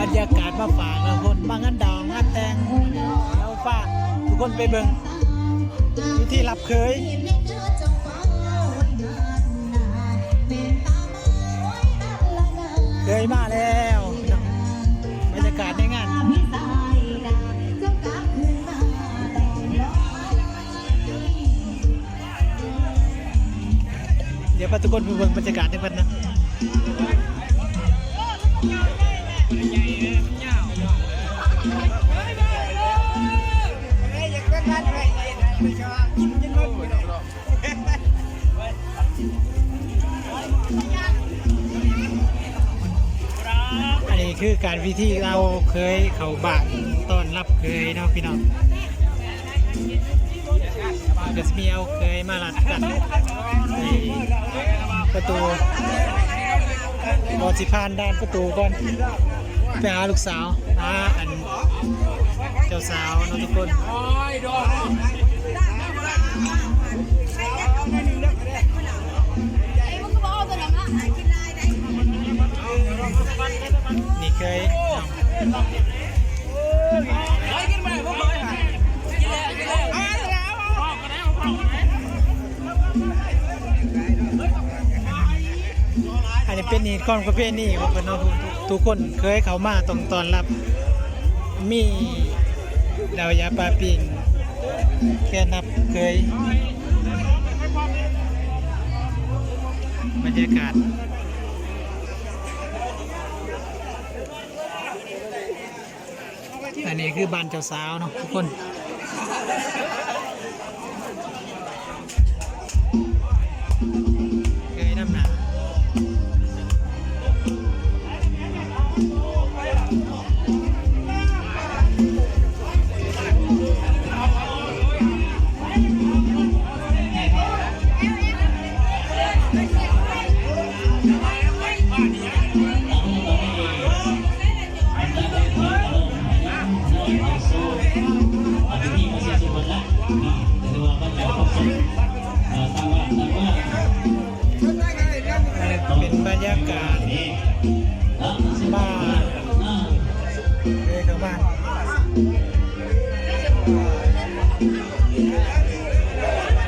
บรรยากาศมาฝากเราคนมางานดาวงานแต่งแล้วฝากทุกคนไปเบิ่งที่รับเคยเคยมาแล้วบรรยากาศในงานเดี๋ยวพาทุกคนไปเบิ่งบรรยากาศในวันนะ อันนี้คือการวิธีเราเคยเขาบานต้อนรับเคยเนาะพี่น้องเดี๋ยวจะมีเอาเคยมาลัดกันในประตู บอสิพานด้านประตูก่อนไปหาลูกสาวหาอันเจ้าสาวเนาะทุกคนนี่เคย อันนี้เป็นนี่ก่อนประเพณีของเนาะทุกคนเคยเขามาตรงตอนรับ มีดาวยาปลาปิงแค่นับเคยบรรยากาศอันนี้คือบ้านเจ้าสาวเนาะทุกคน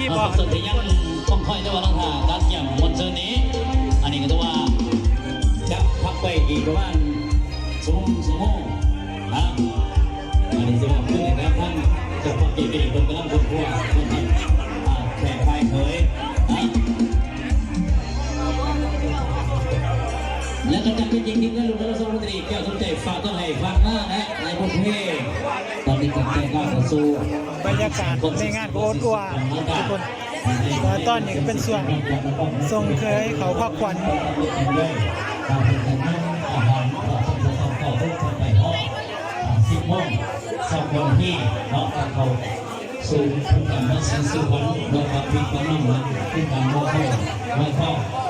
คีย์บอเราร์ดสุดที่ยังต้องคอยด้วยว่าต้องหาการเกี่ยมมนเซอร์นี้ อันนี้ก็ถือว่าจะพักไปอีกประมาณชั่วโมงชั่วโมงนะอันนี้จะบอกขึ้นนะครับท่านจะพักกี่ปีคนกำลังคนพัวคนท่านอ่แข่งไปเคย และจะเป็นจริงๆนะลุงรัฐมนตรีแก้วสมใจฝากต้องให้ฟังหน้านะในบทเพตอนนี้กับแก้ก้าวต่อสู้บรรยากาศในงานโอดอัวทุกคนแล้วตอนนี้ก็เป็นส่วนทรงเคยเขาพักควันสองคนที่เราจะเขาสู่ผู้การมาสิสุวรรณเราขับวิ่งกันนั่งนะผู้การโมโหไม่เข้าวั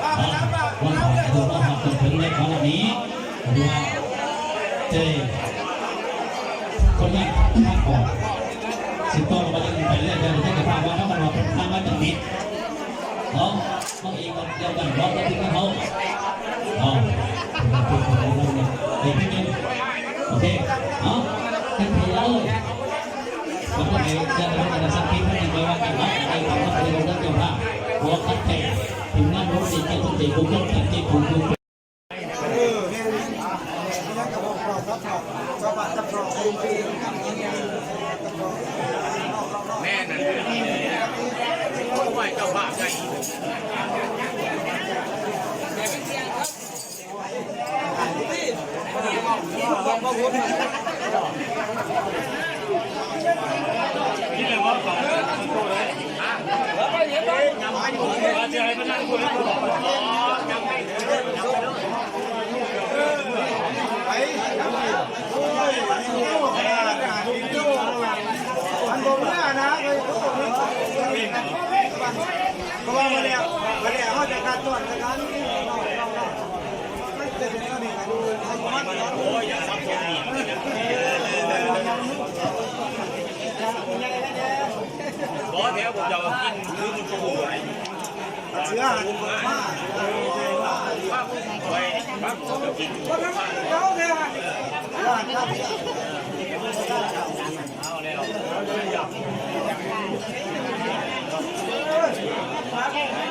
สิเจ้าทุกทีคุณต้องตัดที่คุณคุณแม่นั่นเขา ไหวเจ้าบ้าไงเพราะว่ามาแล้วมาแล้วเขาจะการตรวจการนี่ไม่เป็นเรื่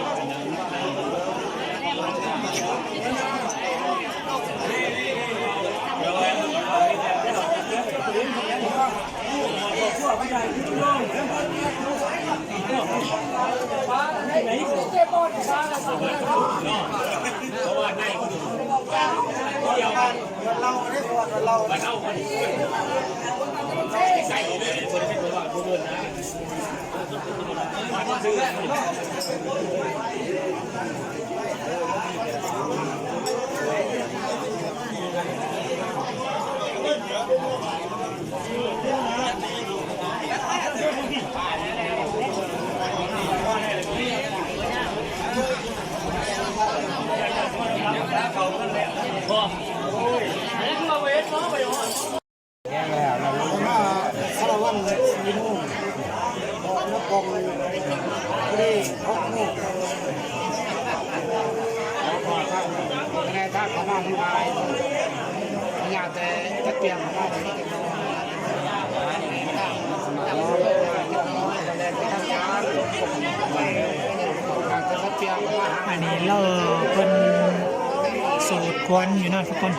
องนี้ดูเขามันโอ้ยอย่าทำตัวนี้บอสแถวผมจะกินคือมันกูเชื้อหันมาไปปั๊บจะกินคนที่เขาเนี่ยว่าคนเราได้ตรวจเรามาคารวันสี่โมงออ กนักกองนี่หกโมงแล้วก็ทางคะแนนทางเขามาที่ไทยอยากแต่จะเปลี่ยนมาที่นี่กันจะเปลี่ยนมาอันนี้เราเป็นสูตรควันอยู่นะทุกคน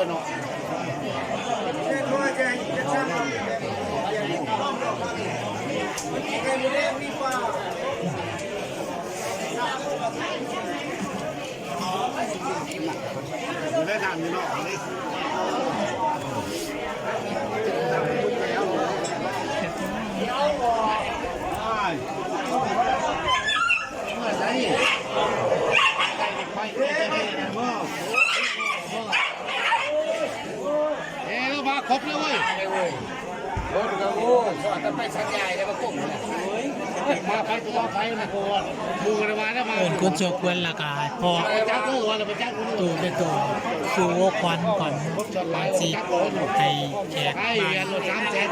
เขาก็เนาะอยู่ได้ทำอยู่เนาะนี่ เอ้เรามาครบเลยเว้ยรถกระโูสอนกัน ไปสัญญาแล้วก็กุ้ง มาไปตัวไปนะกูมูกันมาแล้วมาเอินกุนโจกวนละกาพอจ้ากูวันเราไปจ้ากูตูเป็นตัวสูโอควันก่อนมาจีให้แขกไอ้บ้าเรียนนรถสามแสน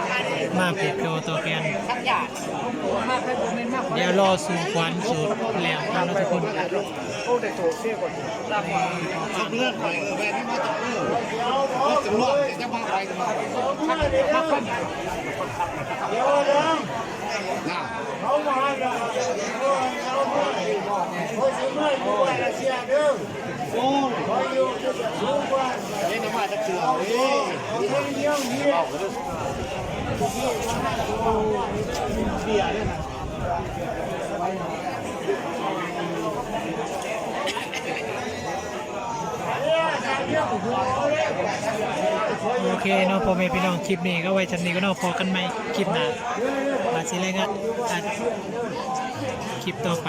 มาผูกโยตัวแกนเดี๋ยวรอสูควันสูตรแล้วกันนะทุกคนขับเลื่อนไปเออแม่นี่มาจากเออรถตำรวจจะมาไปกันมาน่ะเขามาแล้วเขามาเขาสิ ไม่ป่วยละเสียเด้อโอ้เขาอยู่สูงกว่าเล่นมาจากเสือเอ้ยเขาเลี้ยงเลี้ยงโอ เคเนาะพ่อแม่พี่น้องคลิปนี้ก็ไว้ชันนี้ก็เนาะพอกันไหมคลิปหน้ามาสิเลยกันคลิปต่อไป